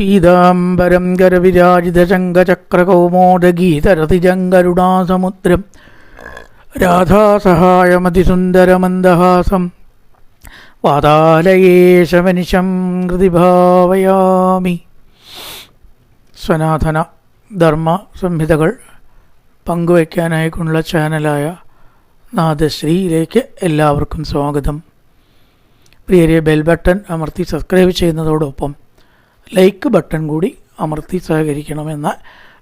പീതാംബരം ഗരവിരാജിതശങ്കചക്രകൗമോദഗീതരതിജങ്കരുണാസമുദ്രം രാധാസഹായമതിസുന്ദരമന്ദഹാസം. വാതാലയേശമനിശം കൃതിഭാവയാമി. സനാതന ധർമ്മ സംഹിതകൾ പങ്കുവയ്ക്കാനായിക്കൊണ്ടുള്ള ചാനലായ നാദശ്രീയിലേക്ക് എല്ലാവർക്കും സ്വാഗതം. പ്രിയരെ ബെൽ ബട്ടൺ അമർത്തി സബ്സ്ക്രൈബ് ചെയ്യുന്നതോടൊപ്പം ലൈക്ക് ബട്ടൺ കൂടി അമർത്തി സഹകരിക്കണമെന്ന്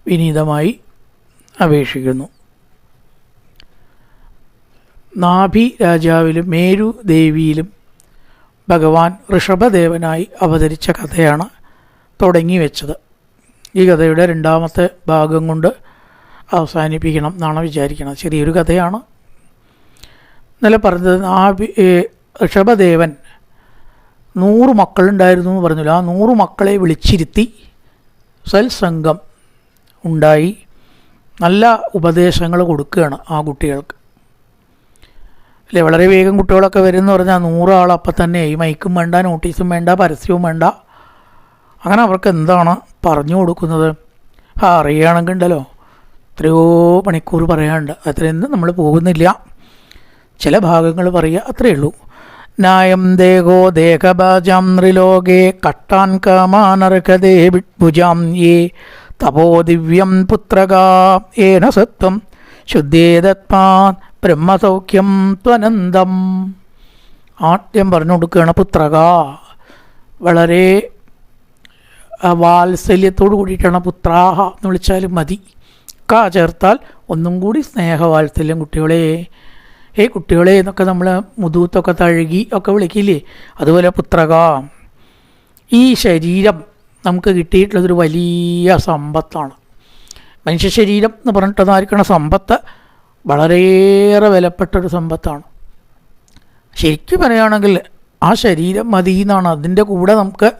വിനീതമായി അപേക്ഷിക്കുന്നു. നാഭി രാജാവിലും മേരു ദേവിയിലും ഭഗവാൻ ഋഷഭദേവനായി അവതരിച്ച കഥയാണ് തുടങ്ങി വെച്ചത്. ഈ കഥയുടെ രണ്ടാമത്തെ ഭാഗം കൊണ്ട് അവസാനിപ്പിക്കണം എന്നാണ് വിചാരിക്കുന്നത്. ചെറിയൊരു കഥയാണ്. ഇന്നലെ പറഞ്ഞത് നാഭി ഋഷഭദേവൻ നൂറ് മക്കളുണ്ടായിരുന്നു എന്ന് പറഞ്ഞില്ല. ആ നൂറ് മക്കളെ വിളിച്ചിരുത്തി സൽസംഗം ഉണ്ടായി. നല്ല ഉപദേശങ്ങൾ കൊടുക്കുകയാണ് ആ കുട്ടികൾക്ക്. അല്ലേ? വളരെ വേഗം കുട്ടികളൊക്കെ വരുമെന്ന് പറഞ്ഞാൽ നൂറാൾ അപ്പം തന്നെ ഈ മൈക്കും വേണ്ട നോട്ടീസും വേണ്ട പരസ്യവും വേണ്ട. അങ്ങനെ അവർക്ക് എന്താണ് പറഞ്ഞു കൊടുക്കുന്നത്? ആ അറിയുകയാണെങ്കിൽ ഉണ്ടല്ലോ എത്രയോ മണിക്കൂർ പറയാനുണ്ട്. അത്രയൊന്നും നമ്മൾ പോകുന്നില്ല. ചില ഭാഗങ്ങൾ പറയുക അത്രയേ ഉള്ളൂ. നായം ദേഹോ ദേഹഭാജാം ത്രിലോകേ കട്ടാൻ കാമാനർഹതേ വിഭുജാം യേ. തപോ ദിവ്യം പുത്രകാ ഏന സത്വം. ശുദ്ധേതത്മാൻ ബ്രഹ്മസൗഖ്യം ത്വനന്തം. ആദ്യം പറഞ്ഞു കൊടുക്കുകയാണ് പുത്രക. വളരെ വാത്സല്യത്തോട് കൂടിയിട്ടാണ് പുത്രാഹ എന്ന് വിളിച്ചാലും മതി. ക ചേർത്താൽ ഒന്നും കൂടി സ്നേഹവാത്സല്യം കുട്ടികളെ. ഏ കുട്ടികളെ എന്നൊക്കെ നമ്മൾ മുതൂത്തൊക്കെ തഴുകി ഒക്കെ വിളിക്കില്ലേ? അതുപോലെ പുത്രക. ഈ ശരീരം നമുക്ക് കിട്ടിയിട്ടുള്ളതൊരു വലിയ സമ്പത്താണ്. മനുഷ്യ ശരീരം എന്ന് പറഞ്ഞിട്ടതായിരിക്കണം സമ്പത്ത് വളരെയേറെ വിലപ്പെട്ടൊരു സമ്പത്താണ്. ശരിക്കും പറയുകയാണെങ്കിൽ ആ ശരീരം മതി എന്നാണ് അതിന്റെ കൂടെ നമുക്ക്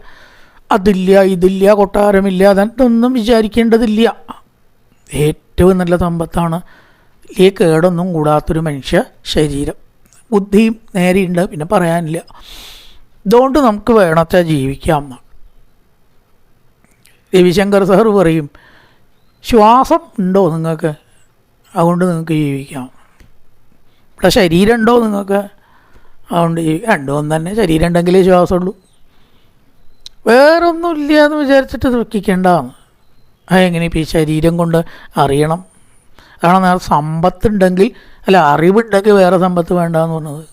അതില്ല ഇതില്ല കൊട്ടാരമില്ല അതൊന്നും വിചാരിക്കേണ്ടതില്ല. ഏറ്റവും നല്ല സമ്പത്താണ് ഈ കേടൊന്നും കൂടാത്തൊരു മനുഷ്യ ശരീരം. ബുദ്ധിയും നേരെയുണ്ട് പിന്നെ പറയാനില്ല. ഇതുകൊണ്ട് നമുക്ക് വേണത്തെ ജീവിക്കാം. രവിശങ്കർ സഹർ പറയും ശ്വാസം ഉണ്ടോ നിങ്ങൾക്ക്? അതുകൊണ്ട് നിങ്ങൾക്ക് ജീവിക്കാം. ഇവിടെ ശരീരം ഉണ്ടോ നിങ്ങൾക്ക്? അതുകൊണ്ട് രണ്ടും തന്നെ ശരീരം ഉണ്ടെങ്കിലേ ശ്വാസമുള്ളൂ. വേറൊന്നുമില്ല എന്ന് വിചാരിച്ചിട്ട് ദുഃഖിക്കേണ്ടതാണ് അതെങ്ങനെ ഇപ്പോൾ ഈ ശരീരം കൊണ്ട് അറിയണം? അതാണ് നേരെ സമ്പത്തുണ്ടെങ്കിൽ അല്ല അറിവുണ്ടെങ്കിൽ വേറെ സമ്പത്ത് വേണ്ടെന്ന് പറഞ്ഞത്.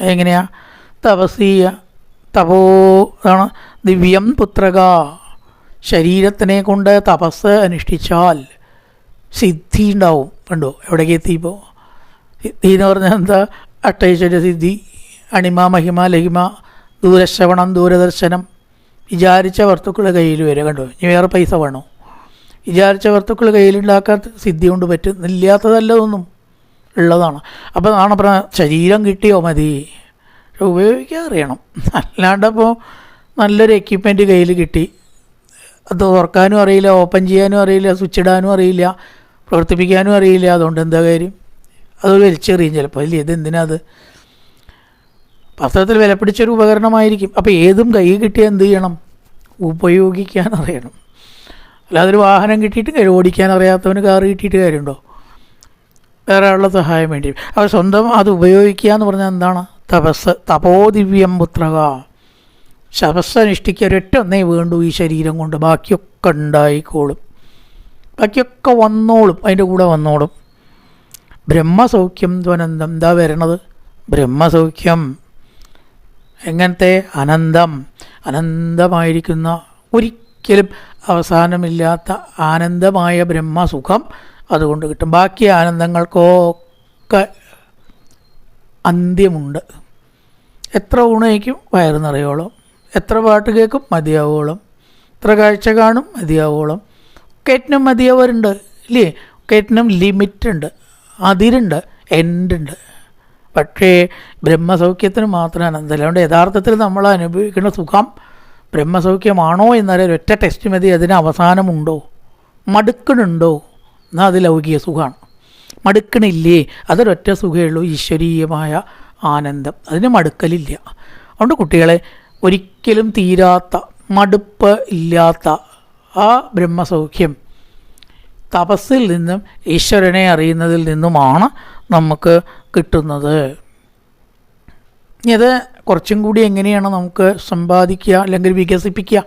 എങ്ങനെയാ? തപസീയ തപോ അതാണ് ദിവ്യം പുത്രക. ശരീരത്തിനെ കൊണ്ട് തപസ് അനുഷ്ഠിച്ചാൽ സിദ്ധി ഉണ്ടാവും. കണ്ടോ? എവിടേക്ക് എത്തിയപ്പോൾ സിദ്ധി എന്ന് പറഞ്ഞാൽ എന്താ? അട്ടൈശ്വര്യ സിദ്ധി അണിമ മഹിമ ലഹിമ ദൂരശ്രവണം ദൂരദർശനം. വിചാരിച്ച വസ്തുക്കൾ കയ്യിൽ വരിക കണ്ടോ? ഇനി വേറെ പൈസ വേണോ? വിചാരിച്ച വസ്തുക്കൾ കയ്യിലുണ്ടാക്കാൻ സിദ്ധി കൊണ്ട് പറ്റുന്നില്ലാത്തതല്ല ഒന്നും ഉള്ളതാണ്. അപ്പോൾ അതാണ് പറഞ്ഞ ശരീരം കിട്ടിയോ മതി. ഉപയോഗിക്കാൻ അറിയണം. അല്ലാണ്ടപ്പോൾ നല്ലൊരു എക്യുപ്മെന്റ് കയ്യിൽ കിട്ടി. അത് തുറക്കാനും അറിയില്ല ഓപ്പൺ ചെയ്യാനും അറിയില്ല സ്വിച്ച് ഇടാനും അറിയില്ല പ്രവർത്തിപ്പിക്കാനും അറിയില്ല. അതുകൊണ്ട് എന്താ കാര്യം? അത് വലിച്ചെറിയും ചിലപ്പോൾ ഇല്ല ഇത് എന്തിനാ അത്? വിലപിടിച്ചൊരു ഉപകരണമായിരിക്കും. അപ്പോൾ ഏതും കൈ കിട്ടിയാൽ എന്ത് ചെയ്യണം? ഉപയോഗിക്കാൻ അറിയണം. അല്ലാതെ ഒരു വാഹനം കിട്ടിയിട്ട് കാര്യം ഓടിക്കാൻ അറിയാത്തവന് കാറ് കിട്ടിയിട്ട് കാര്യമുണ്ടോ? വേറെ ആളുടെ സഹായം വേണ്ടി. അപ്പോൾ സ്വന്തം അത് ഉപയോഗിക്കുക എന്ന് പറഞ്ഞാൽ എന്താണ്? തപസ് തപോദിവ്യം പുത്രക. ശപസ് അനുഷ്ഠിക്കുക ഒരൊറ്റ ഒന്നേ വേണ്ടു ഈ ശരീരം കൊണ്ട്. ബാക്കിയൊക്കെ ഉണ്ടായിക്കോളും. ബാക്കിയൊക്കെ വന്നോളും അതിന്റെ കൂടെ വന്നോളും. ബ്രഹ്മസൗഖ്യം ധ്വനന്തം എന്താ വരണത്? ബ്രഹ്മസൗഖ്യം. എങ്ങനത്തെ? അനന്തം. അനന്തമായിരിക്കുന്ന ഒരിക്കലും അവസാനമില്ലാത്ത ആനന്ദമായ ബ്രഹ്മസുഖം അതുകൊണ്ട് കിട്ടും. ബാക്കി ആനന്ദങ്ങൾക്കൊക്കെ അന്ത്യമുണ്ട്. എത്ര ഊണയ്ക്കും വയറ് നിറയോളം. എത്ര പാട്ട് കേൾക്കും മതിയാവോളം. എത്ര കാഴ്ച കാണും മതിയാവോളം. ഒക്കേറ്റിനും മതിയാവരുണ്ട് ഇല്ലേ? ഒക്കേറ്റിനും ലിമിറ്റുണ്ട് അതിരുണ്ട് എൻഡുണ്ട്. പക്ഷേ ബ്രഹ്മസൗഖ്യത്തിന് മാത്രം അനന്തല്ല അതുകൊണ്ട് യഥാർത്ഥത്തിൽ നമ്മൾ അനുഭവിക്കുന്ന സുഖം ബ്രഹ്മസൗഖ്യമാണോ എന്നറിയാൻ ഒറ്റ ടെസ്റ്റ് മതി. അതിന് അവസാനമുണ്ടോ? മടുക്കണുണ്ടോ? എന്നാൽ അത് ലൗകിക സുഖമാണ്. മടുക്കണില്ലേ? അതൊരൊറ്റ സുഖമുള്ളൂ ഈശ്വരീയമായ ആനന്ദം. അതിന് മടുക്കലില്ല. അതുകൊണ്ട് കുട്ടികളെ ഒരിക്കലും തീരാത്ത മടുപ്പ് ഇല്ലാത്ത ആ ബ്രഹ്മസൗഖ്യം തപസ്സിൽ നിന്നും ഈശ്വരനെ അറിയുന്നതിൽ നിന്നുമാണ് നമുക്ക് കിട്ടുന്നത്. അത് കുറച്ചും കൂടി എങ്ങനെയാണ് നമുക്ക് സമ്പാദിക്കുക അല്ലെങ്കിൽ വികസിപ്പിക്കുക?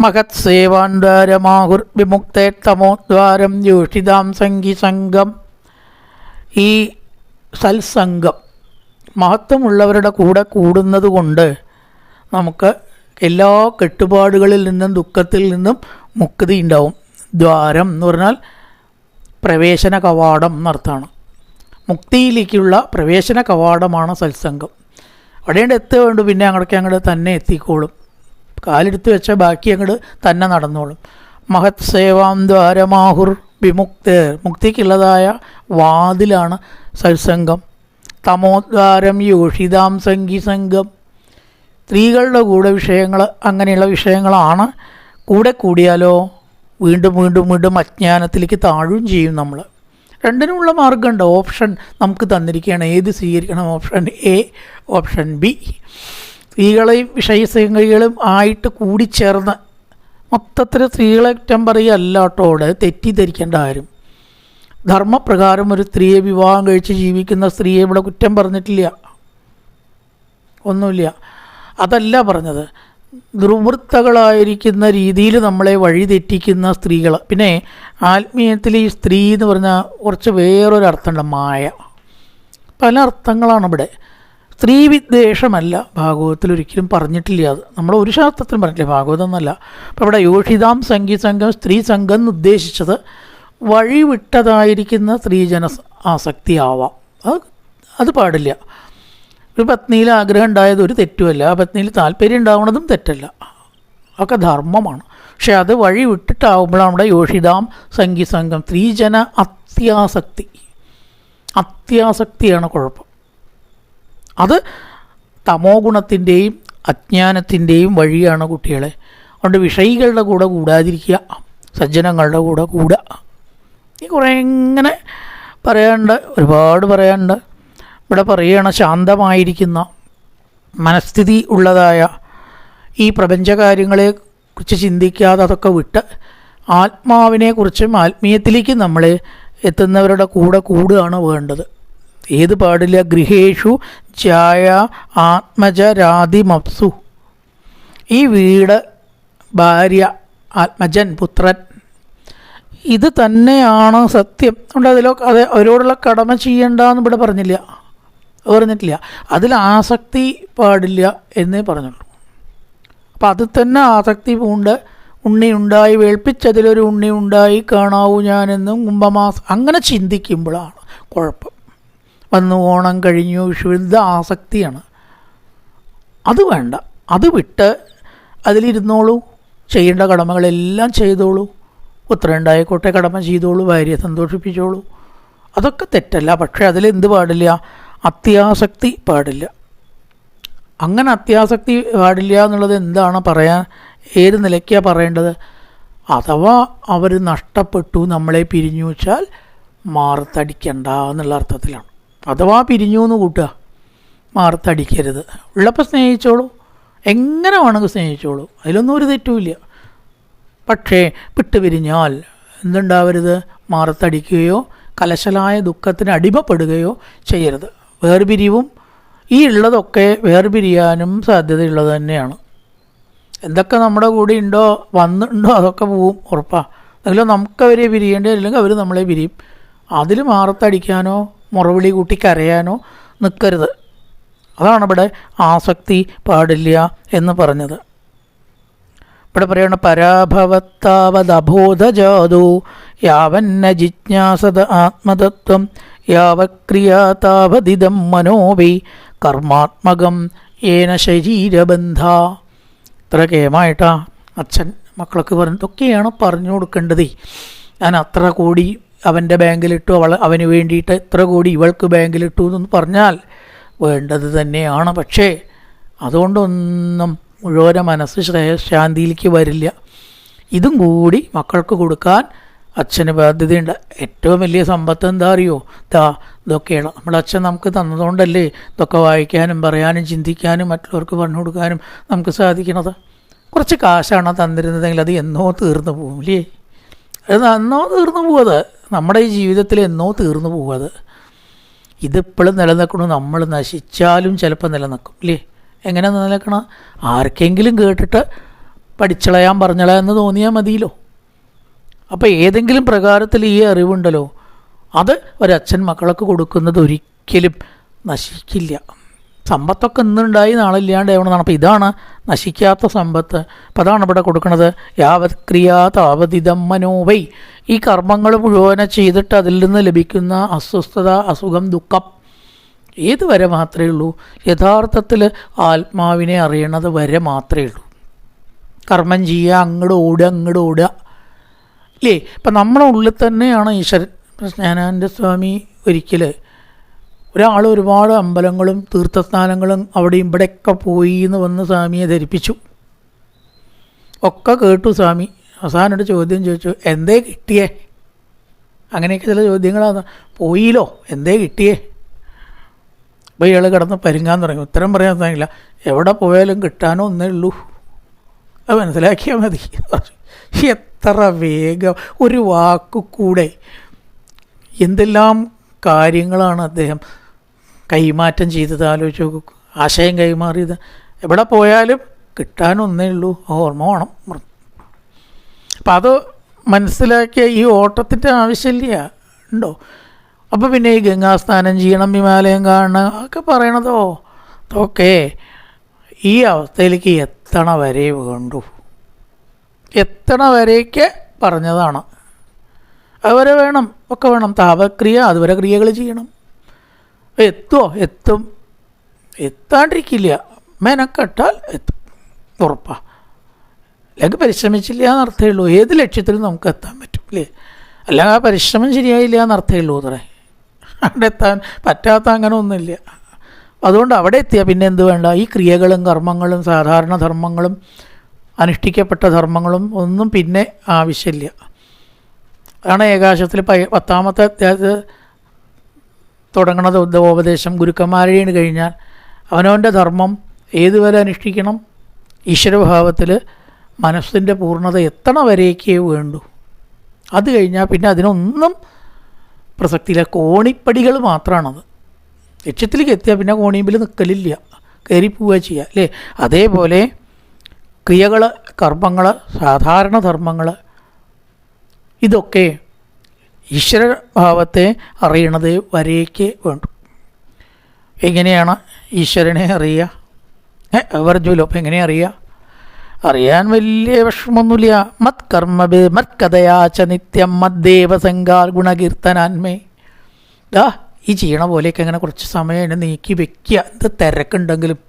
മഹത് സേവാന്താരമാഹുർ വിമുക്തേ തമോദ്വാരം യോഷിതാം സംഘി സംഘം. ഈ സത്സംഗം മഹത്വമുള്ളവരുടെ കൂടെ കൂടുന്നത് കൊണ്ട് നമുക്ക് എല്ലാ കെട്ടുപാടുകളിൽ നിന്നും ദുഃഖത്തിൽ നിന്നും മുക്തി ഉണ്ടാവും. ദ്വാരം എന്ന് പറഞ്ഞാൽ പ്രവേശന കവാടം എന്നർത്ഥമാണ്. മുക്തിയിലേക്കുള്ള പ്രവേശന കവാടമാണ് സത്സംഗം. അവിടെയുണ്ട് എത്തുക വേണ്ടു പിന്നെ അങ്ങോട്ടേക്ക് അങ്ങോട്ട് തന്നെ എത്തിക്കോളും. കാലെടുത്ത് വെച്ച ബാക്കി അങ്ങോട്ട് തന്നെ നടന്നോളും. മഹത് സേവാം ദ്വാരമാഹുർ വിമുക്ത മുക്തിക്കുള്ളതായ വാതിലാണ് സത്സംഗം. തമോദ്വാരം യോഷിതാം സംഗി സംഘം. സ്ത്രീകളുടെ കൂടെ വിഷയങ്ങൾ അങ്ങനെയുള്ള വിഷയങ്ങളാണ് കൂടെ കൂടിയാലോ വീണ്ടും വീണ്ടും വീണ്ടും അജ്ഞാനത്തിലേക്ക് താഴുകയും ചെയ്യും നമ്മൾ രണ്ടിനുമുള്ള മാർഗമുണ്ട് ഓപ്ഷൻ നമുക്ക് തന്നിരിക്കുകയാണ്. ഏത് സ്വീകരിക്കണം? Option A option B. സ്ത്രീകളെയും വിഷയസംഗതികളും ആയിട്ട് കൂടിച്ചേർന്ന് മൊത്തത്തിൽ സ്ത്രീകളെ കുറ്റം പറയുകയല്ല കേട്ടോട് തെറ്റിദ്ധരിക്കേണ്ട ആരും ധർമ്മപ്രകാരം ഒരു സ്ത്രീയെ വിവാഹം കഴിച്ച് ജീവിക്കുന്ന സ്ത്രീയെ ഇവിടെ കുറ്റം പറഞ്ഞിട്ടില്ല. ഒന്നുമില്ല. അതല്ല പറഞ്ഞത്. ദുർവൃത്തകളായിരിക്കുന്ന രീതിയിൽ നമ്മളെ വഴിതെറ്റിക്കുന്ന സ്ത്രീകൾ. പിന്നെ ആത്മീയത്തിൽ ഈ സ്ത്രീ എന്ന് പറഞ്ഞാൽ കുറച്ച് വേറൊരു അർത്ഥമുണ്ട് മായ. പല അർത്ഥങ്ങളാണ് ഇവിടെ സ്ത്രീ വിദ്വേഷമല്ല ഭാഗവതത്തിൽ ഒരിക്കലും പറഞ്ഞിട്ടില്ല അത്. നമ്മൾ ഒരു ശാസ്ത്രത്തിലും പറഞ്ഞിട്ടില്ല ഭാഗവതം എന്നല്ല. അപ്പോൾ ഇവിടെ യോഷിതാം സംഘി സംഘം സ്ത്രീ സംഘം എന്ന് ഉദ്ദേശിച്ചത് വഴിവിട്ടതായിരിക്കുന്ന സ്ത്രീജന ആസക്തി ആവാം അത് അത് പാടില്ല. ഒരു പത്നിയിൽ ആഗ്രഹം ഉണ്ടായത് ഒരു തെറ്റുമല്ല. ആ പത്നിയിൽ താല്പര്യം ഉണ്ടാവുന്നതും തെറ്റല്ല. ഒക്കെ ധർമ്മമാണ്. പക്ഷെ അത് വഴി വിട്ടിട്ടാവുമ്പോഴാണ് നമ്മുടെ യോഷിതാം സംഘം സ്ത്രീജന അത്യാസക്തി. അത്യാസക്തിയാണ് കുഴപ്പം. അത് തമോ ഗുണത്തിന്റെയും അജ്ഞാനത്തിന്റെയും വഴിയാണ് കുട്ടികളെ. അതുകൊണ്ട് വിഷയികളുടെ കൂടെ കൂടാതിരിക്കുക സജ്ജനങ്ങളുടെ കൂടെ കൂടുക ഈ കുറേ ഇങ്ങനെ പറയാനുണ്ട് ഒരുപാട് പറയാനുണ്ട്. ഇവിടെ പറയുകയാണ് ശാന്തമായിരിക്കുന്ന മനസ്ഥിതി ഉള്ളതായ ഈ പ്രപഞ്ചകാര്യങ്ങളെ കുറിച്ച് ചിന്തിക്കാതെ അതൊക്കെ വിട്ട് ആത്മാവിനെക്കുറിച്ചും ആത്മീയത്തിലേക്കും നമ്മൾ എത്തുന്നവരുടെ കൂടെ കൂടുകയാണ് വേണ്ടത്. ഏത് പാടില്ല? ഗൃഹേഷു ചായ ആത്മജരാതിമപ്സു ഈ വീട് ഭാര്യ ആത്മജൻ പുത്രൻ ഇത് തന്നെയാണ് സത്യം. അതുകൊണ്ട് അതിലോ അത് അവരോടുള്ള കടമ ചെയ്യേണ്ടെന്ന് ഇവിടെ പറഞ്ഞില്ല. പറഞ്ഞിട്ടില്ല. അതിൽ ആസക്തി പാടില്ല എന്നേ പറഞ്ഞുള്ളൂ. അപ്പം അത് തന്നെ ആസക്തി പൂണ്ട് ഉണ്ണി ഉണ്ടായി വേൾപ്പിച്ചതിലൊരു ഉണ്ണി ഉണ്ടായി കാണാവൂ ഞാനെന്നും കുംഭമാസം. അങ്ങനെ ചിന്തിക്കുമ്പോഴാണ് കുഴപ്പം. വന്നു ഓണം കഴിഞ്ഞു വിഷു ആസക്തിയാണ്. അത് വേണ്ട. അത് വിട്ട് അതിലിരുന്നോളൂ ചെയ്യേണ്ട കടമകളെല്ലാം ചെയ്തോളൂ. പുത്രനുണ്ടായിക്കോട്ടെ കടമ ചെയ്തോളൂ ഭാര്യയെ സന്തോഷിപ്പിച്ചോളൂ. അതൊക്കെ തെറ്റല്ല. പക്ഷേ അതിലെന്ത് പാടില്ല? അത്യാസക്തി പാടില്ല. അങ്ങനെ അത്യാസക്തി പാടില്ല എന്നുള്ളത് എന്താണ് പറയാൻ ഏത് നിലയ്ക്കാണ് പറയേണ്ടത്? അഥവാ അവർ നഷ്ടപ്പെട്ടു നമ്മളെ പിരിഞ്ഞു വെച്ചാൽ മാറത്തടിക്കണ്ട എന്നുള്ള അർത്ഥത്തിലാണ്. അഥവാ പിരിഞ്ഞു എന്ന് കൂട്ടുക മാറത്തടിക്കരുത്. ഉള്ളപ്പോൾ സ്നേഹിച്ചോളൂ. എങ്ങനെ വേണമെങ്കിൽ സ്നേഹിച്ചോളൂ. അതിലൊന്നും ഒരു തെറ്റുമില്ല. പക്ഷേ വിട്ടുപിരിഞ്ഞാൽ എന്തുണ്ടാവരുത്? മാറത്തടിക്കുകയോ കലശലായ ദുഃഖത്തിന് അടിമപ്പെടുകയോ ചെയ്യരുത്. വേർപിരിവും ഈ ഉള്ളതൊക്കെ വേർപിരിയാനും സാധ്യതയുള്ളത് തന്നെയാണ്. എന്തൊക്കെ നമ്മുടെ കൂടെ ഉണ്ടോ വന്നിട്ടുണ്ടോ അതൊക്കെ പോവും ഉറപ്പാണ് അതിൽ നമുക്കവരെ പിരിയേണ്ടി അല്ലെങ്കിൽ അവർ നമ്മളെ പിരിയും. അതിൽ മാറത്തടിക്കാനോ മുറവിളി കൂട്ടി കരയാനോ നിൽക്കരുത് അതാണ് ഇവിടെ ആസക്തി പാടില്ല എന്ന് പറഞ്ഞത്. ഇവിടെ പറയണ പരാഭവത്താവതബോധജാതു യാവന്ന ജിജ്ഞാസത ആത്മതത്വം യാവക്രിയാ താവതിദം മനോവൈ കർമാത്മകം ഏന ശരീരബന്ധ. ഇത്ര കേമായിട്ടാ അച്ഛൻ മക്കളൊക്കെ പറഞ്ഞു ഇതൊക്കെയാണ് പറഞ്ഞു കൊടുക്കേണ്ടത്. ഞാൻ അത്ര കോടി അവന്റെ ബാങ്കിലിട്ടു അവൾ അവന് വേണ്ടിയിട്ട് ഇത്ര കോടി ഇവൾക്ക് ബാങ്കിലിട്ടു എന്ന് പറഞ്ഞാൽ വേണ്ടത് തന്നെയാണ്. പക്ഷേ അതുകൊണ്ടൊന്നും മുഴുവൻ മനസ്സ് ശ്രേയ- ശാന്തിയിലേക്ക് വരില്ല. ഇതും കൂടി മക്കൾക്ക് കൊടുക്കാൻ അച്ഛന് ബാധ്യതയുണ്ട്. ഏറ്റവും വലിയ സമ്പത്ത് എന്താ അറിയോ? ദാ ഇതൊക്കെയാണ് നമ്മുടെ അച്ഛൻ നമുക്ക് തന്നതുകൊണ്ടല്ലേ ഇതൊക്കെ വായിക്കാനും പറയാനും ചിന്തിക്കാനും മറ്റുള്ളവർക്ക് പറഞ്ഞു കൊടുക്കാനും നമുക്ക് സാധിക്കണത്. കുറച്ച് കാശാണ് തന്നിരുന്നതെങ്കിൽ അത് എന്നോ തീർന്നു പോകും ഇല്ലേ? അത് എന്നോ തീർന്നു പോവത് നമ്മുടെ ഈ ജീവിതത്തിൽ എന്നോ തീർന്നു പോവത് ഇതിപ്പോഴും നിലനിൽക്കണു നമ്മൾ നശിച്ചാലും ചിലപ്പോൾ നിലനിൽക്കും ഇല്ലേ? എങ്ങനെ നിലനിൽക്കണം? ആർക്കെങ്കിലും കേട്ടിട്ട് പഠിച്ചളയാൻ പറഞ്ഞളയാന്ന് തോന്നിയാൽ മതിയല്ലോ. അപ്പോൾ ഏതെങ്കിലും പ്രകാരത്തിൽ ഈ അറിവുണ്ടല്ലോ അത് ഒരച്ഛൻ മക്കൾക്ക് കൊടുക്കുന്നത് ഒരിക്കലും നശിക്കില്ല. സമ്പത്തൊക്കെ ഇന്നുണ്ടായി നാളെ ആവണതാണ്. അപ്പോൾ ഇതാണ് നശിക്കാത്ത സമ്പത്ത്. അപ്പോൾ അതാണ് ഇവിടെ കൊടുക്കുന്നത് യാവത് ക്രിയാ താവതിതം മനോവൈ ഈ കർമ്മങ്ങൾ മുഴുവനെ ചെയ്തിട്ട് അതിൽ നിന്ന് ലഭിക്കുന്ന അസ്വസ്ഥത അസുഖം ദുഃഖം ഏത് വരെ മാത്രമേ ഉള്ളൂ? യഥാർത്ഥത്തിൽ ആത്മാവിനെ അറിയണത് വരെ മാത്രമേ ഉള്ളൂ. കർമ്മം ചെയ്യുക അങ്ങോട്ട് ഓടുക അങ്ങോട്ട് ഓടുക. ഇല്ലേ? ഇപ്പം നമ്മുടെ ഉള്ളിൽ തന്നെയാണ് ഈശ്വരൻ സ്നാനാനന്ദ സ്വാമി ഒരിക്കൽ ഒരാൾ ഒരുപാട് അമ്പലങ്ങളും തീർത്ഥസ്ഥാനങ്ങളും അവിടെ ഇവിടെയൊക്കെ പോയി എന്ന് വന്ന് സ്വാമിയെ ധരിപ്പിച്ചു. ഒക്കെ കേട്ടു സ്വാമി. അവസാനമായിട്ട് ചോദ്യം ചോദിച്ചു എന്തേ കിട്ടിയേ? അങ്ങനെയൊക്കെ ചില ചോദ്യങ്ങളാണ് പോയില്ലോ എന്തേ കിട്ടിയേ? അപ്പോൾ ഇയാൾ കിടന്ന് പരുങ്ങാൻ തുടങ്ങി. ഉത്തരം പറയാൻ തുടങ്ങില്ല എവിടെ പോയാലും കിട്ടാനോ ഒന്നേ ഉള്ളൂ. അത് മനസ്സിലാക്കിയാൽ മതി. എത്ര വേഗം ഒരു വാക്കു കൂടെ. എന്തെല്ലാം കാര്യങ്ങളാണ് അദ്ദേഹം കൈമാറ്റം ചെയ്തത്? ആലോചിച്ച് നോക്കൂ. ആശയം കൈമാറിയത്. എവിടെ പോയാലും കിട്ടാനൊന്നേ ഉള്ളൂ. ഓർമ്മ വേണം. അപ്പം അത് മനസ്സിലാക്കിയ ഈ ഓട്ടത്തിന്റെ ആവശ്യമില്ല. ഉണ്ടോ? അപ്പോൾ പിന്നെ ഈ ഗംഗാസ്ഥാനം ചെയ്യണം ഹിമാലയം കാണണം ഒക്കെ പറയണതോ? അതൊക്കെ ഈ അവസ്ഥയിലേക്ക് എത്തണ വരെ വേണ്ടു. എത്തണ വരേക്ക് പറഞ്ഞതാണ്. അതുവരെ വേണം ഒക്കെ വേണം. താപക്രിയ അതുവരെ ക്രിയകൾ ചെയ്യണം. എത്തുമോ എത്തും. എത്താണ്ടിരിക്കില്ല. മെനക്കെട്ടാൽ എത്തും. ഉറപ്പാ. അല്ലെങ്കിൽ പരിശ്രമിച്ചില്ല എന്നർത്ഥമേ ഉള്ളൂ. ഏത് ലക്ഷ്യത്തിലും നമുക്ക് എത്താൻ പറ്റും അല്ലേ? അല്ലെങ്കിൽ ആ പരിശ്രമം ശരിയായില്ല എന്നർത്ഥമേ ഉള്ളൂ അത്രേ. അവിടെ എത്താൻ പറ്റാത്ത അങ്ങനെ ഒന്നുമില്ല. അതുകൊണ്ട് അവിടെ എത്തിയാൽ പിന്നെ എന്ത് വേണ്ട? ഈ ക്രിയകളും കർമ്മങ്ങളും സാധാരണ ധർമ്മങ്ങളും അനുഷ്ഠിക്കപ്പെട്ട ധർമ്മങ്ങളും ഒന്നും പിന്നെ ആവശ്യമില്ല. അതാണ് ഏകാശത്തിൽ പ പത്താമത്തെ അധ്യായത്തിൽ തുടങ്ങണത് ഉദ്ധവോപദേശം ഗുരുക്കന്മാരെയാണ് കഴിഞ്ഞാൽ അവനവന്റെ ധർമ്മം ഏതുവരെ അനുഷ്ഠിക്കണം? ഈശ്വരഭാവത്തിൽ മനസ്സിന്റെ പൂർണത എത്തണ വരേക്കേ വേണ്ടു. അത് കഴിഞ്ഞാൽ പിന്നെ അതിനൊന്നും പ്രസക്തിയില്ല. കോണിപ്പടികൾ മാത്രമാണത് ലക്ഷ്യത്തിലേക്ക് എത്തിയാൽ പിന്നെ കോണിമ്പിൽ നിൽക്കലില്ല കയറിപ്പോവുക പോവുക ചെയ്യുക അല്ലേ? അതേപോലെ ക്രിയകൾ കർമ്മങ്ങൾ സാധാരണ ധർമ്മങ്ങൾ ഇതൊക്കെ ഈശ്വരഭാവത്തെ അറിയണത് വരേക്ക് വേണ്ടു. എങ്ങനെയാണ് ഈശ്വരനെ അറിയുക? അപ്പം എങ്ങനെ അറിയുക? അറിയാൻ വലിയ വിഷമമൊന്നുമില്ല. മത് കർമ്മ മത് കഥയാച്ച നിത്യം മദ്ദേവസംഗാർ ഗുണകീർത്തനാന്മേ. ദാ ഈ ചെയ്യണ പോലെയൊക്കെ അങ്ങനെ കുറച്ച് സമയം നീക്കി വെക്കുക. എന്ത് തിരക്കുണ്ടെങ്കിലും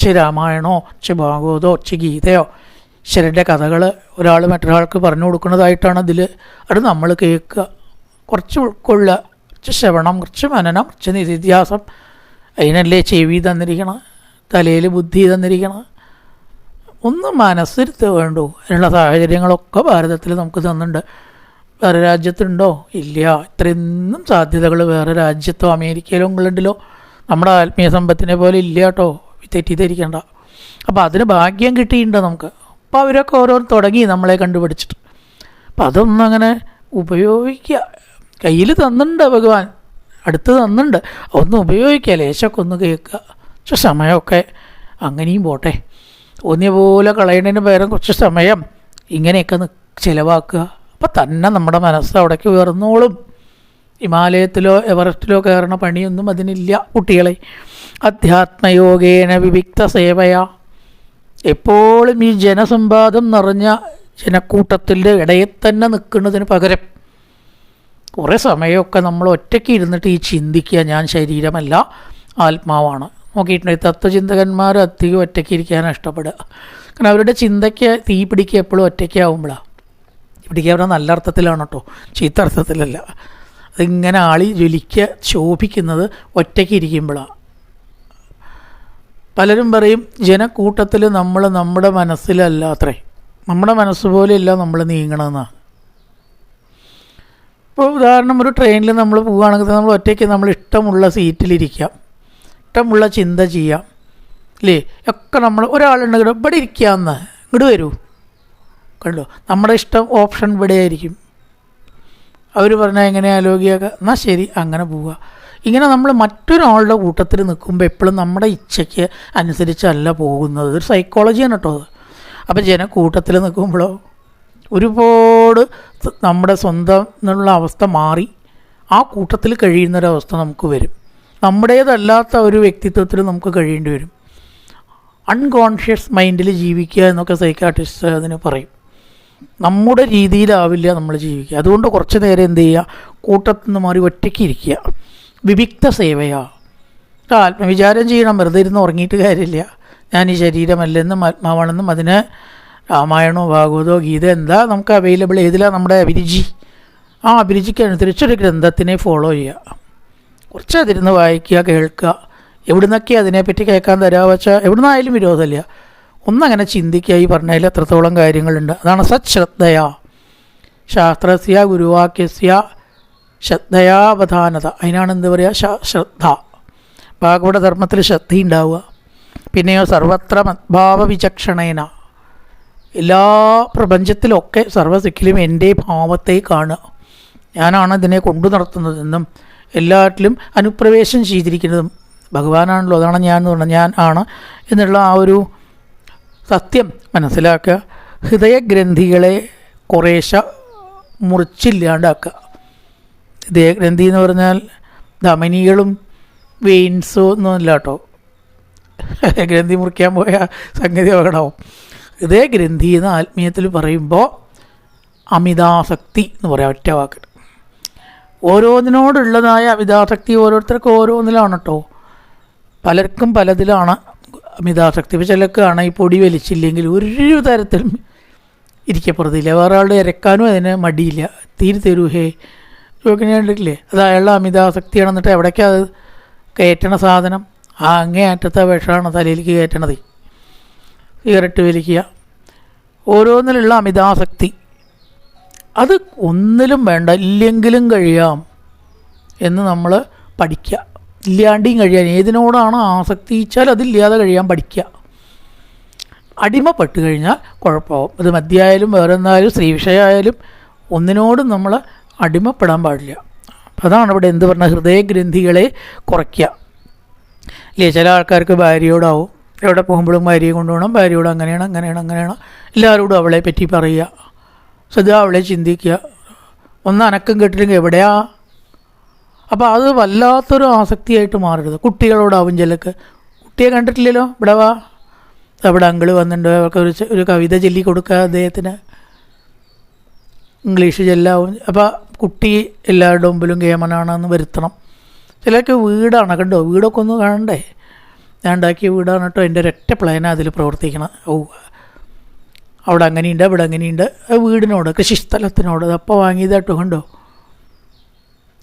ചെ രാമായണോ ചെ ഭാഗവതോ ചെ ഗീതയോ. ശരന്റെ കഥകൾ ഒരാൾ മറ്റൊരാൾക്ക് പറഞ്ഞു കൊടുക്കുന്നതായിട്ടാണ് അതിൽ അത് നമ്മൾ കേൾക്കുക. കുറച്ച് ഉൾക്കൊള്ളുക. കുറച്ച് ശ്രവണം കുറച്ച് മനനം കുറച്ച് നിധിധ്യാസം. അതിനല്ലേ ചെവി തന്നിരിക്കണം? തലയിൽ ബുദ്ധി തന്നിരിക്കണം? ഒന്ന് മനസ്സിരുത്ത് വേണ്ടു. അതിനുള്ള സാഹചര്യങ്ങളൊക്കെ ഭാരതത്തിൽ നമുക്ക് തന്നിട്ടുണ്ട്. വേറെ രാജ്യത്തുണ്ടോ? ഇല്ല. ഇത്രയൊന്നും സാധ്യതകൾ വേറെ രാജ്യത്തോ അമേരിക്കയിലോ ഇംഗ്ലണ്ടിലോ. നമ്മുടെ ആത്മീയ സമ്പത്തിനെ പോലെ ഇല്ല കേട്ടോ. തെറ്റിദ്ധരിക്കണ്ട. അപ്പോൾ അതിന് ഭാഗ്യം കിട്ടിയിട്ടുണ്ട് നമുക്ക്. അപ്പോൾ അവരൊക്കെ ഓരോന്ന് തുടങ്ങി നമ്മളെ കണ്ടുപിടിച്ചിട്ട്. അപ്പം അതൊന്നും അങ്ങനെ ഉപയോഗിക്കുക കയ്യിൽ തന്നിട്ടുണ്ട് ഭഗവാൻ. അടുത്ത് തന്നിട്ടുണ്ട്. ഒന്ന് ഉപയോഗിക്കുക ലേശമൊക്കെ ഒന്ന് കേൾക്കുക പക്ഷെ സമയമൊക്കെ അങ്ങനെയും പോട്ടെ. ഒന്നിയ പോലെ കളയണതിന് പകരം കുറച്ച് സമയം ഇങ്ങനെയൊക്കെ ചിലവാക്കുക. അപ്പം തന്നെ നമ്മുടെ മനസ്സ് അവിടേക്ക് ഉയർന്നോളും. ഹിമാലയത്തിലോ എവറസ്റ്റിലോ കയറണ പണിയൊന്നും അതിനില്ല കുട്ടികളെ. അധ്യാത്മയോഗേന വിവിക്ത സേവയാ എപ്പോഴും ഈ ജനസമ്പാദം നിറഞ്ഞ ജനക്കൂട്ടത്തിന്റെ ഇടയിൽ തന്നെ നിൽക്കുന്നതിന് പകരം കുറേ സമയമൊക്കെ നമ്മൾ ഒറ്റയ്ക്ക് ഇരുന്നിട്ട് ഈ ചിന്തിക്കുക ഞാൻ ശരീരമല്ല ആത്മാവാണ്. നോക്കിയിട്ടുണ്ടെങ്കിൽ തത്വചിന്തകന്മാർ അധികം ഒറ്റയ്ക്ക് ഇരിക്കാനാണ് ഇഷ്ടപ്പെടുക. കാരണം അവരുടെ ചിന്തയ്ക്ക് തീ പിടിക്കുക എപ്പോഴും ഒറ്റയ്ക്കാവുമ്പോഴാണ് പിടിക്കുക അവരുടെ നല്ല അർത്ഥത്തിലാണ് കേട്ടോ ചീത്ത അർത്ഥത്തിലല്ല. അതിങ്ങനെ ആളി ജ്വലിക്കുക ശോഭിക്കുന്നത് ഒറ്റയ്ക്ക് ഇരിക്കുമ്പോഴാണ് പലരും പറയും ജനക്കൂട്ടത്തിൽ നമ്മൾ നമ്മുടെ മനസ്സിലല്ല അത്രേ. നമ്മുടെ മനസ്സ് പോലെയല്ല നമ്മൾ നീങ്ങണമെന്നാണ് ഇപ്പോൾ ഉദാഹരണം ഒരു ട്രെയിനിൽ നമ്മൾ പോവുകയാണെങ്കിൽ നമ്മൾ ഒറ്റയ്ക്ക് നമ്മൾ ഇഷ്ടമുള്ള സീറ്റിലിരിക്കാം ഇഷ്ടമുള്ള ചിന്ത ചെയ്യാം അല്ലേ ഒക്കെ നമ്മൾ ഒരാളുണ്ടെങ്കിൽ ഇവിടെ ഇരിക്കാമെന്ന് ഇങ്ങോട്ട് വരൂ. കണ്ടോ? നമ്മുടെ ഇഷ്ടം ഓപ്ഷൻ ഇവിടെ ആയിരിക്കും അവർ പറഞ്ഞാൽ എങ്ങനെ ആലോചിക്കുക എന്നാൽ ശരി അങ്ങനെ പോവുക. ഇങ്ങനെ നമ്മൾ മറ്റൊരാളുടെ കൂട്ടത്തിൽ നിൽക്കുമ്പോൾ എപ്പോഴും നമ്മുടെ ഇച്ഛയ്ക്ക് അനുസരിച്ചല്ല പോകുന്നത്. ഒരു സൈക്കോളജിയാണ് കേട്ടോ അത്. അപ്പോൾ ജനക്കൂട്ടത്തിൽ നിൽക്കുമ്പോഴോ ഒരുപാട് നമ്മുടെ സ്വന്തം എന്നുള്ള അവസ്ഥ മാറി ആ കൂട്ടത്തിൽ കഴിയുന്നൊരവസ്ഥ നമുക്ക് വരും. നമ്മുടേതല്ലാത്ത ഒരു വ്യക്തിത്വത്തിൽ നമുക്ക് കഴിയേണ്ടി വരും. അൺകോൺഷ്യസ് മൈൻഡിൽ ജീവിക്കുക എന്നൊക്കെ സൈക്കാട്രിസ്റ്റ് അതിന് പറയും. നമ്മുടെ രീതിയിലാവില്ല നമ്മൾ ജീവിക്കുക. അതുകൊണ്ട് കുറച്ച് നേരം എന്ത് ചെയ്യുക? കൂട്ടത്തിൽ നിന്ന് മാറി ഒറ്റയ്ക്ക് ഇരിക്കുക. വിവിക്ത സേവയാ ആത്മവിചാരം ചെയ്യണം വെറുതെ ഇരുന്ന് ഉറങ്ങിയിട്ട് കാര്യമില്ല. ഞാൻ ഈ ശരീരമല്ലെന്നും ആത്മാവാണെന്നും അതിന് രാമായണോ ഭാഗവതോ ഗീത എന്താ നമുക്ക് അവൈലബിൾ ഏതിലാണ് നമ്മുടെ അഭിരുചി? ആ അഭിരുചിക്കനുസരിച്ചൊരു ഗ്രന്ഥത്തിനെ ഫോളോ ചെയ്യുക. കുറച്ച് അതിരുന്ന് വായിക്കുക കേൾക്കുക. എവിടുന്നൊക്കെ അതിനെപ്പറ്റി കേൾക്കാൻ തരാ വെച്ചാൽ എവിടുന്നായാലും വിരോധമില്ല. ഒന്നങ്ങനെ ചിന്തിക്കുക ഈ പറഞ്ഞതിൽ എത്രത്തോളം കാര്യങ്ങളുണ്ട്. അതാണ് സത് ശാസ്ത്രസ്യ ഗുരുവാക്യസ്യ ശ്രദ്ധയാവധാനത. അതിനാണ് എന്ത് പറയുക ശ്രദ്ധ. ഭാഗവത ധർമ്മത്തിൽ ശ്രദ്ധയുണ്ടാവുക. പിന്നെയോ സർവത്ര മദ്ഭാവ വിചക്ഷണേന എല്ലാ പ്രപഞ്ചത്തിലൊക്കെ സർവസിക്കിലും എന്റെ ഭാവത്തെ കാണുക. ഞാനാണ് ഇതിനെ കൊണ്ടു നടത്തുന്നതെന്നും എല്ലാറ്റിലും അനുപ്രവേശം ചെയ്തിരിക്കുന്നതും. ഭഗവാനാണല്ലോ അതാണ് ഞാൻ എന്ന് പറഞ്ഞാൽ ഞാൻ ആണ് എന്നുള്ള ആ ഒരു സത്യം മനസ്സിലാക്കുക. ഹൃദയഗ്രന്ഥികളെ കുറേശ്ശെ മുറിച്ചില്ലാണ്ടാക്കുക. ഹൃദയഗ്രന്ഥി എന്ന് പറഞ്ഞാൽ ധമനികളും വെയിൻസോ ഒന്നുമില്ല കേട്ടോ. ഗ്രന്ഥി മുറിക്കാൻ പോയ സംഗതി അപകടമാവും ഹൃദയഗ്രന്ഥി എന്ന് ആത്മീയത്തിൽ പറയുമ്പോൾ അമിതാസക്തി എന്ന് പറയാം ഒറ്റ വാക്ക്. ഓരോന്നിനോടുള്ളതായ അമിതാസക്തി ഓരോരുത്തർക്കും ഓരോന്നിലാണ് കേട്ടോ. പലർക്കും പലതിലാണ് അമിതാസക്തി. ഇപ്പോൾ ചിലക്കാണ് ഈ പൊടി വലിച്ചില്ലെങ്കിൽ ഒരു തരത്തിലും ഇരിക്കപ്പെടുന്നില്ല വേറെ ആളുടെ ഇരക്കാനും അതിന് മടിയില്ല. തീരെ തരൂ ഹേ ചോദിക്കുന്ന കണ്ടിട്ടില്ലേ? അത് അയാളുടെ അമിതാസക്തിയാണ് എന്നിട്ട് എവിടേക്കാ അത് കയറ്റണ സാധനം? ആ അങ്ങേ അറ്റത്തെ വിഷമാണ് തലയിലേക്ക് കയറ്റണത്. സിഗരറ്റ് വലിക്കുക. ഓരോന്നിലുള്ള അമിതാസക്തി. അത് ഒന്നിലും വേണ്ട. ഇല്ലെങ്കിലും കഴിയാം എന്ന് നമ്മൾ പഠിക്കുക. ഇല്ലാണ്ടിയും കഴിയാൻ. ഏതിനോടാണ് ആസക്തി? വെച്ചാൽ അതില്ലാതെ കഴിയാൻ പഠിക്കുക. അടിമപ്പെട്ട് കഴിഞ്ഞാൽ കുഴപ്പമാവും. അത് മദ്യമായാലും വേറെ എന്തായാലും സ്ത്രീ വിഷയമായാലും ഒന്നിനോടും നമ്മൾ അടിമപ്പെടാൻ പാടില്ല. അതാണ് ഇവിടെ എന്ത് പറഞ്ഞ ഹൃദയഗ്രന്ഥികളെ കുറയ്ക്കുക. ഇല്ലേ? ചില ആൾക്കാർക്ക് ഭാര്യയോടാവും. എവിടെ പോകുമ്പോഴും ഭാര്യയെ കൊണ്ടുപോകണം. ഭാര്യയോട് അങ്ങനെയാണ് അങ്ങനെയാണ് അങ്ങനെയാണ്. എല്ലാവരോടും അവളെ പറ്റി പറയുക. സദാ അവളെ ചിന്തിക്കുക. ഒന്ന് അനക്കം കേട്ടില്ലെങ്കിൽ എവിടെയാ? അപ്പോൾ അത് വല്ലാത്തൊരു ആസക്തിയായിട്ട് മാറരുത്. കുട്ടികളോടാവും ചിലക്ക്. കുട്ടിയെ കണ്ടിട്ടില്ലല്ലോ? ഇവിടെ വാ. അവിടെ അങ്കിൾ വന്നിട്ടുണ്ട്. അവർക്ക് ഒരു ഒരു കവിത ചൊല്ലി കൊടുക്കുക അദ്ദേഹത്തിന്. ഇംഗ്ലീഷ് ചെല്ലാവും. അപ്പോൾ കുട്ടി എല്ലാവരുടെ മുമ്പിലും കേമനാണെന്ന് വരുത്തണം. ചിലർക്ക് വീടാണ് കണ്ടോ? വീടൊക്കെ ഒന്ന് കാണണ്ടേ? ഞാൻ ഉണ്ടാക്കിയ വീടാണ് കേട്ടോ എന്റെ ഒരൊറ്റ പ്ലാനാണ് അതിൽ പ്രവർത്തിക്കണം. ഓ അവിടെ അങ്ങനെയുണ്ട് അവിടെ അങ്ങനെയുണ്ട്. വീടിനോട് കൃഷിസ്ഥലത്തിനോട് അതപ്പോൾ വാങ്ങിയതാട്ടോ കണ്ടോ?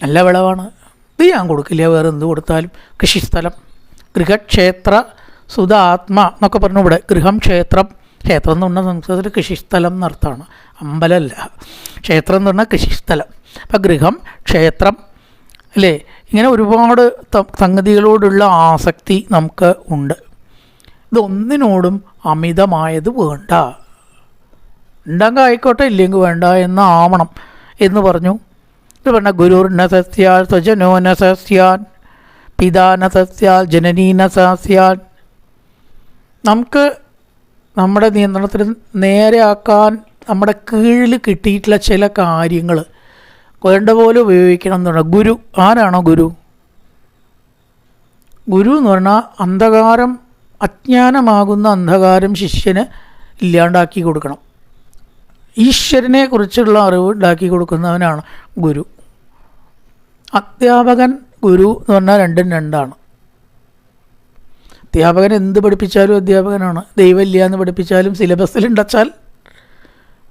നല്ല വിളവാണ്. ഇത് ഞാൻ കൊടുക്കില്ല വേറെ എന്ത് കൊടുത്താലും. കൃഷിസ്ഥലം ഗൃഹക്ഷേത്ര സുധാത്മ എന്നൊക്കെ പറഞ്ഞു ഇവിടെ. ഗൃഹം ക്ഷേത്രം ക്ഷേത്രം എന്ന് പറഞ്ഞാൽ സംസ്കൃതത്തിൽ കൃഷിസ്ഥലം എന്നർത്ഥമാണ് അമ്പലമല്ല. ക്ഷേത്രം എന്ന് പറഞ്ഞാൽ കൃഷിസ്ഥലം. അപ്പം ഗൃഹം ക്ഷേത്രം അല്ലേ? ഇങ്ങനെ ഒരുപാട് സംഗതികളോടുള്ള ആസക്തി നമുക്ക് ഉണ്ട്. ഇതൊന്നിനോടും അമിതമായത് വേണ്ട. ഉണ്ടെങ്കിൽ ആയിക്കോട്ടെ ഇല്ലെങ്കിൽ വേണ്ട എന്ന് ആവണം എന്ന് പറഞ്ഞു. ഇത് പറഞ്ഞ ഗുരുർന സസ്യാൽ സ്വജനോ ന സസ്യാൻ പിതാന സസ്യാൽ ജനനീന സസ്യാൻ നമുക്ക് നമ്മുടെ നിയന്ത്രണത്തിന് നേരെയാക്കാൻ നമ്മുടെ കീഴിൽ കിട്ടിയിട്ടുള്ള ചില കാര്യങ്ങൾ വേണ്ട പോലെ ഉപയോഗിക്കണം എന്ന് പറഞ്ഞാൽ ഗുരു. ആരാണോ ഗുരു? ഗുരു എന്ന് പറഞ്ഞാൽ അന്ധകാരം അജ്ഞാനമാകുന്ന അന്ധകാരം ശിഷ്യന് ഇല്ലാണ്ടാക്കി കൊടുക്കണം. ഈശ്വരനെ കുറിച്ചുള്ള അറിവ് ഉണ്ടാക്കി കൊടുക്കുന്നവനാണ് ഗുരു. അധ്യാപകൻ ഗുരു എന്ന് പറഞ്ഞാൽ രണ്ടും രണ്ടാണ്. അധ്യാപകൻ എന്ത് പഠിപ്പിച്ചാലും അധ്യാപകനാണ്. ദൈവമില്ല എന്ന് പഠിപ്പിച്ചാലും സിലബസിൽ ഉണ്ടച്ചാൽ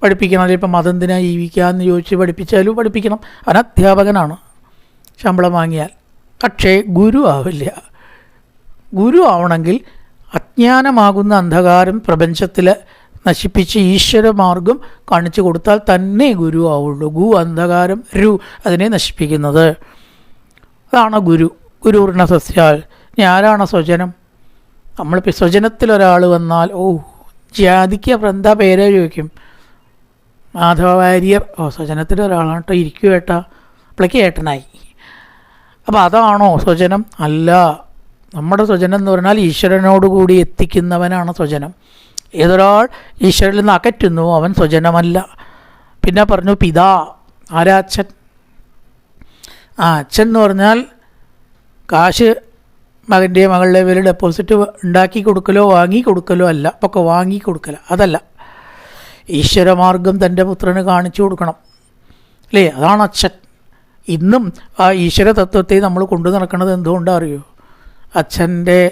പഠിപ്പിക്കണം. അല്ലെങ്കിൽ ഇപ്പം മതം എന്തിനാ ജീവിക്കാമെന്ന് ചോദിച്ച് പഠിപ്പിച്ചാലും പഠിപ്പിക്കണം. അവൻ അധ്യാപകനാണ്. ശമ്പളം വാങ്ങിയാൽ. പക്ഷേ ഗുരു ആവില്ല. ഗുരു ആവണമെങ്കിൽ അജ്ഞാനമാകുന്ന അന്ധകാരം പ്രപഞ്ചത്തിൽ നശിപ്പിച്ച് ഈശ്വരമാർഗം കാണിച്ചു കൊടുത്താൽ തന്നെ ഗുരു ആവുള്ളൂ. ഗു അന്ധകാരം രു അതിനെ നശിപ്പിക്കുന്നത്. അതാണ് ഗുരു. ഗുരുർണ സസ്യാൽ ഞാനാണ് സ്വജനം? നമ്മളിപ്പോൾ സ്വജനത്തിൽ ഒരാൾ വന്നാൽ ഓ ജാതിക്ക് അപ്പം എന്താ പേര് ചോദിക്കും? മാധവ വാര്യർ ഓ സ്വജനത്തിന്റെ ഒരാളാണ് കേട്ടോ. ഇരിക്കൂ ഏട്ടാ. അപ്പോഴേക്ക് ഏട്ടനായി. അപ്പോൾ അതാണോ സ്വജനം? അല്ല. നമ്മുടെ സ്വജനം എന്ന് പറഞ്ഞാൽ ഈശ്വരനോട് കൂടി എത്തിക്കുന്നവനാണ് സ്വജനം. ഏതൊരാൾ ഈശ്വരനിൽ നിന്ന് അകറ്റുന്നു അവൻ സ്വജനമല്ല. പിന്നെ പറഞ്ഞു പിതാ ആരാ അച്ഛൻ? ആ അച്ഛൻ എന്ന് പറഞ്ഞാൽ കാശ് മകന്റെയോ മകളുടെ പേര് ഡെപ്പോസിറ്റ് ഉണ്ടാക്കി കൊടുക്കലോ വാങ്ങി കൊടുക്കലോ അല്ല. ഒക്കെ വാങ്ങി കൊടുക്കല. അതല്ല. ഈശ്വരമാർഗം തന്റെ പുത്രന് കാണിച്ചു കൊടുക്കണം. അല്ലേ അതാണ് അച്ഛൻ. ഇന്നും ആ ഈശ്വര തത്വത്തെ നമ്മൾ കൊണ്ടു നടക്കുന്നത് എന്തുകൊണ്ടാണ് അറിയോ? അച്ഛന്റെ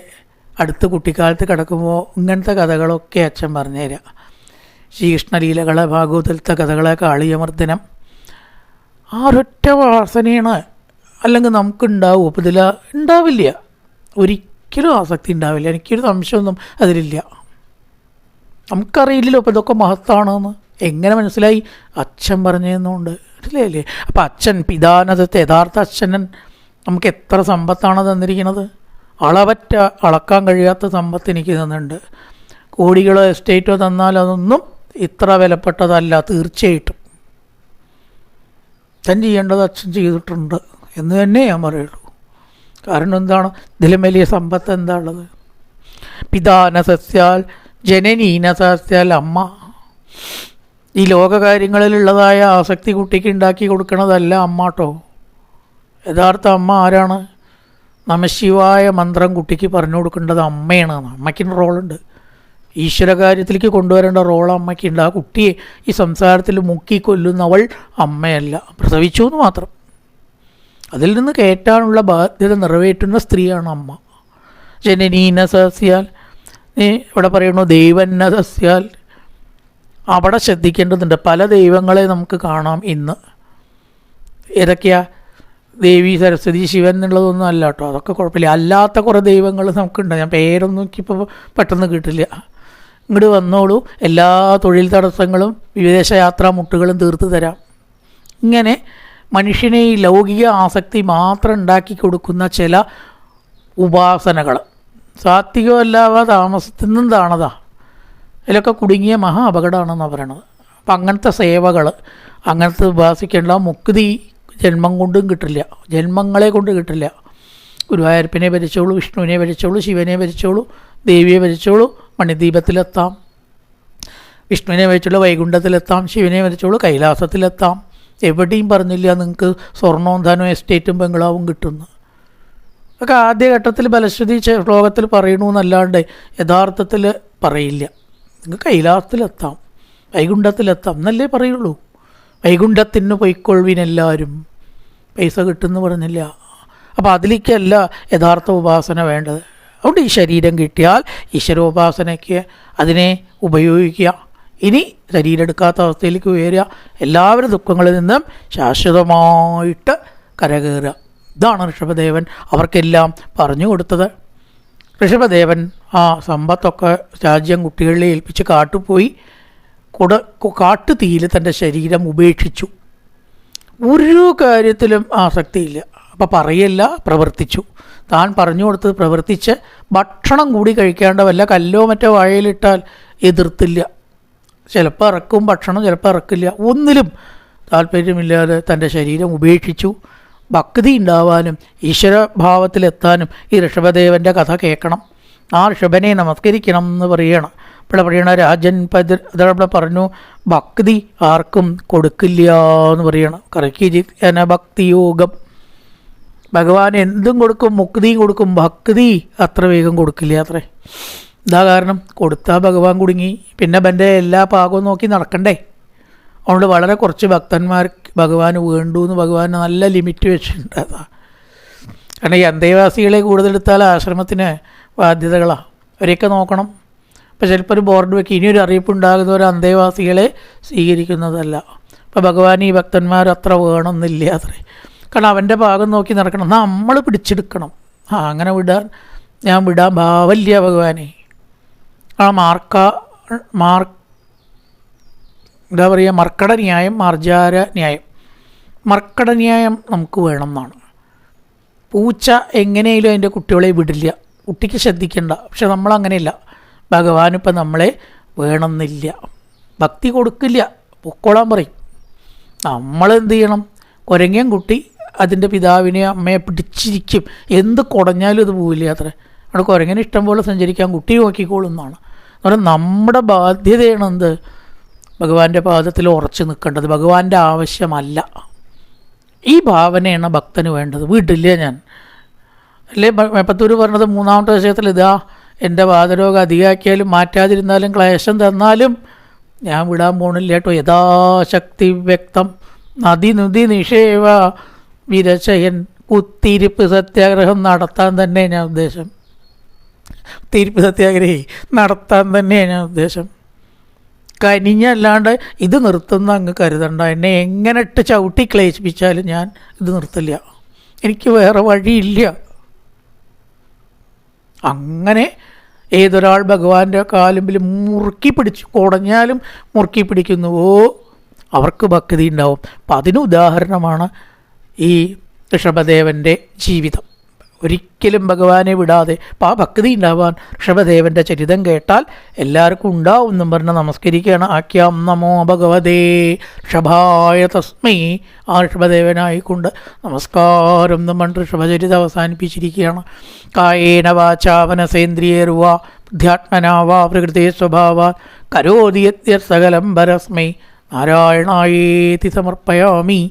അടുത്ത് കുട്ടിക്കാലത്ത് കിടക്കുമ്പോൾ ഇങ്ങനത്തെ കഥകളൊക്കെ അച്ഛൻ പറഞ്ഞുതരാം ശ്രീകൃഷ്ണലീലകളെ ഭാഗവതത്തെ കഥകളെ കാളിയമർദ്ദനം. ആ വാസനയാണ്. അല്ലെങ്കിൽ നമുക്കുണ്ടാവും. ഇതിൽ ഉണ്ടാവില്ല. ഒരിക്കലും ആസക്തി ഉണ്ടാവില്ല. എനിക്കൊരു സംശയമൊന്നും അതിലില്ല. നമുക്കറിയില്ലല്ലോ അപ്പോൾ ഇതൊക്കെ മഹത്താണെന്ന്. എങ്ങനെ മനസ്സിലായി? അച്ഛൻ മനസ്സിലായില്ലേ? അല്ലേ അപ്പം അച്ഛൻ പിതാനതത്തെ യഥാർത്ഥ അച്ഛനൻ നമുക്ക് എത്ര സമ്പത്താണ് തന്നിരിക്കുന്നത്? അളവറ്റ അളക്കാൻ കഴിയാത്ത സമ്പത്ത് എനിക്ക് തന്നിട്ടുണ്ട്. കോടികളോ എസ്റ്റേറ്റോ തന്നാൽ അതൊന്നും ഇത്ര വിലപ്പെട്ടതല്ല തീർച്ചയായിട്ടും. അച്ഛൻ ചെയ്യേണ്ടത് അച്ഛൻ ചെയ്തിട്ടുണ്ട് എന്ന് തന്നെ ഞാൻ പറയുള്ളൂ. കാരണം എന്താണ്? ഇതിലും വലിയ സമ്പത്ത് എന്താ ഉള്ളത് പിതാന സസ്യാൽ ജനനീന സസ്യാൽ അമ്മ. ഈ ലോകകാര്യങ്ങളിലുള്ളതായ ആസക്തി കുട്ടിക്ക് ഉണ്ടാക്കി കൊടുക്കണതല്ല അമ്മ കേട്ടോ യഥാർത്ഥ അമ്മ ആരാണ്? നമശിവായ മന്ത്രം കുട്ടിക്ക് പറഞ്ഞു കൊടുക്കേണ്ടത് അമ്മയാണ് അമ്മയ്ക്കും റോളുണ്ട്. ഈശ്വര കാര്യത്തിലേക്ക് കൊണ്ടുവരേണ്ട റോൾ അമ്മയ്ക്കുണ്ട്. ആ കുട്ടിയെ ഈ സംസാരത്തിൽ മുക്കി കൊല്ലുന്നവൾ അമ്മയല്ല. പ്രസവിച്ചു എന്ന് മാത്രം. അതിൽ നിന്ന് കയറ്റാനുള്ള ബാധ്യത നിറവേറ്റുന്ന സ്ത്രീയാണ് അമ്മ. ജനനീന സസ്യാൽ നീ ഇവിടെ പറയുന്നു ദൈവന്ന സസ്യാൽ. അവിടെ ശ്രദ്ധിക്കേണ്ടതുണ്ട്. പല ദൈവങ്ങളെ നമുക്ക് കാണാം ഇന്ന്. ഏതൊക്കെയാ? ദേവി സരസ്വതി ശിവൻ എന്നുള്ളതൊന്നും അല്ല കേട്ടോ. അതൊക്കെ കുഴപ്പമില്ല. അല്ലാത്ത കുറേ ദൈവങ്ങൾ നമുക്കുണ്ട്. ഞാൻ പേരൊന്നും എനിക്കിപ്പോൾ പെട്ടെന്ന് കിട്ടില്ല. ഇങ്ങോട്ട് വന്നോളൂ. എല്ലാ തൊഴിൽ തടസ്സങ്ങളും വിദേശയാത്രാ മുട്ടുകളും തീർത്ത് തരാം. ഇങ്ങനെ മനുഷ്യനെ ഈ ലൗകിക ആസക്തി മാത്രം ഉണ്ടാക്കി കൊടുക്കുന്ന ചില ഉപാസനകൾ. സാത്വികമല്ലാതെ താണതാ. ഇതിലൊക്കെ കുടുങ്ങിയ മഹാ അപകടമാണെന്നാണ് പറയണത്. അപ്പം അങ്ങനത്തെ സേവകൾ അങ്ങനത്തെ ഉപാസിക്കേണ്ട മുക്തി ജന്മം കൊണ്ടും കിട്ടില്ല. ജന്മങ്ങളെ കൊണ്ട് കിട്ടില്ല. ഗുരുവായൂരപ്പനെ ഭരിച്ചോളൂ വിഷ്ണുവിനെ ഭരിച്ചോളൂ ശിവനെ ഭരിച്ചോളൂ ദേവിയെ ഭരിച്ചോളൂ മണിദീപത്തിലെത്താം വിഷ്ണുവിനെ ഭരിച്ചോളൂ വൈകുണ്ഠത്തിലെത്താം ശിവനെ ഭരിച്ചോളൂ കൈലാസത്തിലെത്താം. എവിടെയും പറഞ്ഞില്ല നിങ്ങൾക്ക് സ്വർണവും ധനവും എസ്റ്റേറ്റും ബംഗ്ലാവും കിട്ടുന്നു. ഒക്കെ ആദ്യഘട്ടത്തിൽ ബലശ്രുതി ശ്ലോകത്തിൽ പറയണു എന്നല്ലാണ്ട് യഥാർത്ഥത്തിൽ പറയില്ല. നിങ്ങൾക്ക് കൈലാസത്തിലെത്താം വൈകുണ്ഠത്തിലെത്താം എന്നല്ലേ പറയുള്ളൂ. വൈകുണ്ഠത്തിന് പൊയ്ക്കൊള്ളുവിനെല്ലാവരും പൈസ കിട്ടുമെന്ന് പറഞ്ഞില്ല. അപ്പോൾ അതിലേക്കല്ല യഥാർത്ഥ ഉപാസന വേണ്ടത്. അതുകൊണ്ട് ഈ ശരീരം കിട്ടിയാൽ ഈശ്വരോപാസനയ്ക്ക് അതിനെ ഉപയോഗിക്കുക. ഇനി ശരീരം എടുക്കാത്ത അവസ്ഥയിലേക്ക് ഉയരുക. എല്ലാവരും ദുഃഖങ്ങളിൽ നിന്നും ശാശ്വതമായിട്ട് കരകയറുക. ഇതാണ് ഋഷഭദേവൻ അവർക്കെല്ലാം പറഞ്ഞു കൊടുത്തത്. ഋഷഭദേവൻ ആ സമ്പത്തൊക്കെ രാജ്യം കുട്ടികളെ ഏൽപ്പിച്ച് കാട്ടുപോയി. കുട കാട്ടുതീയിൽ തന്റെ ശരീരം ഉപേക്ഷിച്ചു. ഒരു കാര്യത്തിലും ആസക്തിയില്ല. അപ്പം പറയല്ല പ്രവർത്തിച്ചു. താൻ പറഞ്ഞു കൊടുത്തത് പ്രവർത്തിച്ച് ഭക്ഷണം കൂടി കഴിക്കേണ്ട വല്ല കല്ലോ മറ്റോ വാഴയിലിട്ടാൽ എതിർത്തില്ല. ചിലപ്പോൾ ഇറക്കും ഭക്ഷണം ചിലപ്പോൾ ഇറക്കില്ല. ഒന്നിലും താല്പര്യമില്ലാതെ തന്റെ ശരീരം ഉപേക്ഷിച്ചു. ഭക്തി ഉണ്ടാവാനും ഈശ്വരഭാവത്തിലെത്താനും ഈ ഋഷഭദേവന്റെ കഥ കേൾക്കണം. ആ ഋഷഭനെ നമസ്കരിക്കണം എന്ന് പറയണം. ഇവിടെ പറയണ രാജൻ പതിർ പറഞ്ഞു ഭക്തി ആർക്കും കൊടുക്കില്ല എന്ന് പറയണം. കറക്കിജിന ഭക്തി യോഗം ഭഗവാൻ എന്തും കൊടുക്കും മുക്തിയും കൊടുക്കും ഭക്തി അത്ര വേഗം കൊടുക്കില്ല അത്രേ. ഇതാ കാരണം കൊടുത്താൽ ഭഗവാൻ കുടുങ്ങി. പിന്നെ ബന്റെ എല്ലാ പാകവും നോക്കി നടക്കണ്ടേ? അതുകൊണ്ട് വളരെ കുറച്ച് ഭക്തന്മാർ ഭഗവാൻ വേണ്ടു എന്ന് ഭഗവാൻ നല്ല ലിമിറ്റ് വെച്ചിട്ടുണ്ട് അതാ. കാരണം ഈ അന്തേവാസികളെ കൂടുതലെടുത്താൽ ആശ്രമത്തിന് ബാധ്യതകളാണ് അവരെയൊക്കെ നോക്കണം. അപ്പോൾ ചിലപ്പോൾ ഒരു ബോർഡ് വെക്കി ഇനിയൊരു അറിയിപ്പ് ഉണ്ടാകുന്ന ഒരു അന്തേവാസികളെ സ്വീകരിക്കുന്നതല്ല. അപ്പോൾ ഭഗവാൻ ഈ ഭക്തന്മാർ അത്ര വേണമെന്നില്ല അത്രേ. കാരണം അവന്റെ ഭാഗം നോക്കി നടക്കണം. നമ്മൾ പിടിച്ചെടുക്കണം. ആ അങ്ങനെ വിടാൻ ഞാൻ വിടാൻ ഭാവല്യ ഭഗവാനെ. ആ മാർക്ക മാർ എന്താ പറയുക മർക്കട ന്യായം മാർജാര ന്യായം. മർക്കട ന്യായം നമുക്ക് വേണം എന്നാണ് പൂച്ച എങ്ങനെയും അതിന്റെ കുട്ടികളെ വിടില്ല. കുട്ടിക്ക് ശ്രദ്ധിക്കേണ്ട. പക്ഷെ നമ്മളങ്ങനെയല്ല. ഭഗവാൻ ഇപ്പം നമ്മളെ വേണമെന്നില്ല. ഭക്തി കൊടുക്കില്ല. പൊക്കോളാൻ പറയും. നമ്മൾ എന്ത് ചെയ്യണം? കുരങ്ങൻ കുട്ടി അതിന്റെ പിതാവിനെ അമ്മയെ പിടിച്ചിരിക്കും. എന്ത് കുടഞ്ഞാലും ഇത് പോവില്ല അത്ര. അവിടെ കുരങ്ങനെ ഇഷ്ടം പോലെ സഞ്ചരിക്കാൻ കുട്ടി നോക്കിക്കോളും എന്നാണ്. അതുപോലെ നമ്മുടെ ബാധ്യതയാണ് എന്ത് ഭഗവാന്റെ പാദത്തിൽ ഉറച്ചു നിൽക്കേണ്ടത് ഭഗവാന്റെ ആവശ്യമല്ല. ഈ ഭാവനയാണ് ഭക്തന് വേണ്ടത്. വീട്ടില്ല ഞാൻ. അല്ലേ? മേപ്പത്തൂര് പറഞ്ഞത് മൂന്നാമത്തെ വിഷയത്തിൽ ഇതാ എന്റെ വാതരോഗം അധികമാക്കിയാലും മാറ്റാതിരുന്നാലും ക്ലേശം തന്നാലും ഞാൻ വിടാൻ പോണില്ല കേട്ടോ. യഥാശക്തി വ്യക്തം. നദി നദി നിഷേവ വിരശയൻ കുത്തിരിപ്പ് സത്യാഗ്രഹം നടത്താൻ തന്നെ ഞാൻ ഉദ്ദേശം. തിരിപ്പ് സത്യാഗ്രഹി നടത്താൻ തന്നെയാണ് ഉദ്ദേശം. കനിഞ്ഞല്ലാണ്ട് ഇത് നിർത്തുന്ന അങ്ങ് കരുതണ്ട. എന്നെ എങ്ങനെ ഇട്ട് ചവിട്ടി ക്ലേശിപ്പിച്ചാലും ഞാൻ ഇത് നിർത്തില്ല. എനിക്ക് വേറെ വഴിയില്ല. അങ്ങനെ ഏതൊരാൾ ഭഗവാന്റെ കാലുമ്പിൽ മുറുക്കി പിടിച്ച് കുടഞ്ഞാലും മുറുക്കി പിടിക്കുന്നുവോ അവർക്ക് ഭക്തി ഉണ്ടാവും. അപ്പം അതിന് ഉദാഹരണമാണ് ഈ ഋഷഭദേവന്റെ ജീവിതം. ഒരിക്കലും ഭഗവാനെ വിടാതെ അപ്പോൾ ആ ഭക്തി ഉണ്ടാവാൻ ഋഷഭദേവന്റെ ചരിതം കേട്ടാൽ എല്ലാവർക്കും ഉണ്ടാവും എന്നും പറഞ്ഞ് നമസ്കരിക്കുകയാണ്. ആഖ്യാം നമോ ഭഗവതേ. ഋഷഭായ തസ്മൈ. ആ ഋഷഭദേവനായിക്കൊണ്ട് നമസ്കാരം എന്നും പറഞ്ഞ് ഋഷഭചരിതം അവസാനിപ്പിച്ചിരിക്കുകയാണ്. കായേന വാചാവനസേന്ദ്രിയേർവാ ബുദ്ധ്യാത്മനാവാ പ്രകൃതി സ്വഭാവ. കരോതി സകലം പരസ്മൈ നാരായണായേതി സമർപ്പയാമി.